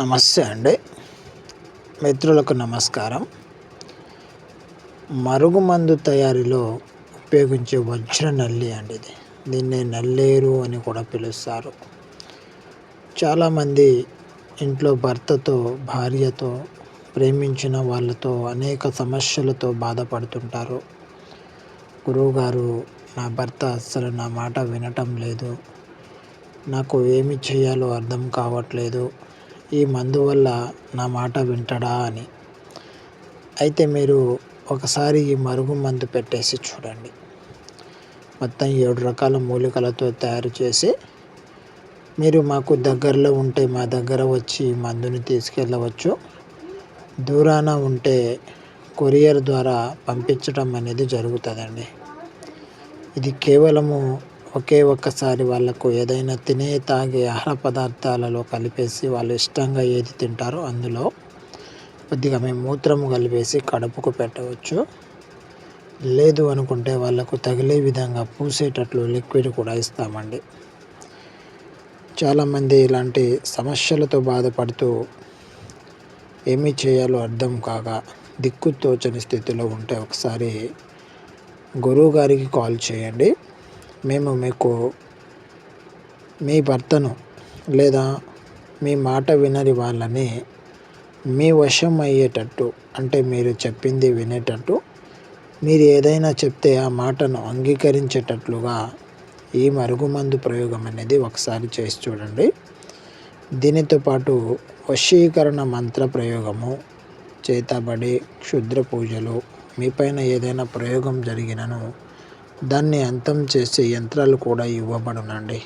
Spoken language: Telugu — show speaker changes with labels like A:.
A: నమస్తే అండి. మిత్రులకు నమస్కారం. మరుగుమందు తయారీలో ఉపయోగించే వజ్ర నల్లి అండి ఇది. దీన్ని నల్లేరు అని కూడా పిలుస్తారు. చాలామంది ఇంట్లో భర్తతో భార్యతో ప్రేమించిన వాళ్ళతో అనేక సమస్యలతో బాధపడుతుంటారు. గురువుగారు నా భర్త అస్సలు నా మాట వినటం లేదు. నాకు ఏమి చేయాలో అర్థం కావట్లేదు. ఈ మందు వల్ల నా మాట వింటడా అని. అయితే మీరు ఒకసారి ఈ మరుగు మందు పెట్టేసి చూడండి. మొత్తం ఏడు రకాల మూలికలతో తయారు చేసి మీరు మాకు దగ్గరలో ఉంటే మా దగ్గర వచ్చి మందుని తీసుకెళ్ళవచ్చు. దూరాన ఉంటే కొరియర్ ద్వారా పంపించడం అనేది జరుగుతుందండి. ఇది కేవలము ఒకే ఒక్కసారి వాళ్ళకు ఏదైనా తినే తాగే ఆహార పదార్థాలలో కలిపేసి వాళ్ళు ఇష్టంగా ఏది తింటారో అందులో కొద్దిగా మేము మూత్రము కలిపేసి కడుపుకు పెట్టవచ్చు. లేదు అనుకుంటే వాళ్ళకు తగిలే విధంగా పూసేటట్లు లిక్విడ్ కూడా ఇస్తామండి. చాలామంది ఇలాంటి సమస్యలతో బాధపడుతూ ఏమి చేయాలో అర్థం కాక దిక్కు తోచని స్థితిలో ఉంటే ఒకసారి గురువు గారికి కాల్ చేయండి. మేము మీకు మీ భర్తను లేదా మీ మాట వినని వాళ్ళని మీ వశం అయ్యేటట్టు అంటే మీరు చెప్పింది వినేటట్టు మీరు ఏదైనా చెప్తే ఆ మాటను అంగీకరించేటట్లుగా ఈ మరుగుమందు ప్రయోగం అనేది ఒకసారి చేసి చూడండి. దీనితో పాటు వశీకరణ మంత్ర ప్రయోగము చేతబడి క్షుద్ర పూజలు మీపైన ఏదైనా ప్రయోగం జరిగినను దాన్ని అంతం చేసే యంత్రాలు కూడా ఇవ్వబడునండి.